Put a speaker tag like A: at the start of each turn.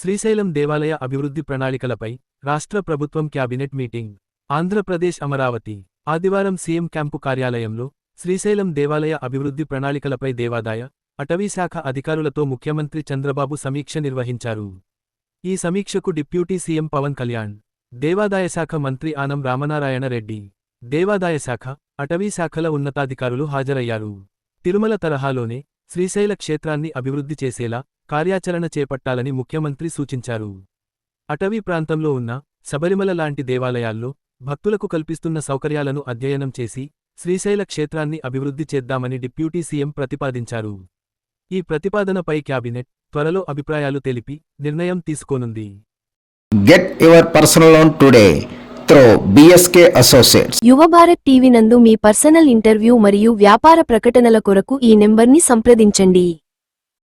A: శ్రీశైలం దేవాలయ అభివృద్ధి ప్రణాళికలపై రాష్ట్ర ప్రభుత్వం క్యాబినెట్ మీటింగ్. ఆంధ్రప్రదేశ్ అమరావతి. ఆదివారం సీఎం క్యాంపు కార్యాలయంలో శ్రీశైలం దేవాలయ అభివృద్ధి ప్రణాళికలపై దేవాదాయ అటవీశాఖ అధికారులతో ముఖ్యమంత్రి చంద్రబాబు సమీక్ష నిర్వహించారు. ఈ సమీక్షకు డిప్యూటీ సీఎం పవన్ కళ్యాణ్ దేవాదాయ శాఖ మంత్రి ఆనం రామనారాయణ రెడ్డి దేవాదాయ శాఖ ఉన్నతాధికారులు హాజరయ్యారు. తిరుమల తరహాలోనే శ్రీశైల క్షేత్రాన్ని అభివృద్ధి చేసేలా కార్యాచరణ చేపట్టాలని ముఖ్యమంత్రి సూచించారు. అటవీ ప్రాంతంలో ఉన్న శబరిమల లాంటి దేవాలయాల్లో భక్తులకు కల్పిస్తున్న సౌకర్యాలను అధ్యయనం చేసి శ్రీశైల క్షేత్రాన్ని అభివృద్ధి చేద్దామని డిప్యూటీ సీఎం ప్రతిపాదించారు. ఈ ప్రతిపాదనపై క్యాబినెట్ త్వరలో అభిప్రాయాలు తెలిపి నిర్ణయం తీసుకోనుంది.
B: Get your personal loan today through BSK Associates.
C: యువ భారత్ టీవీ నందు మీ పర్సనల్ ఇంటర్వ్యూ మరియు వ్యాపార ప్రకటనల కొరకు ఈ నెంబర్ని సంప్రదించండి.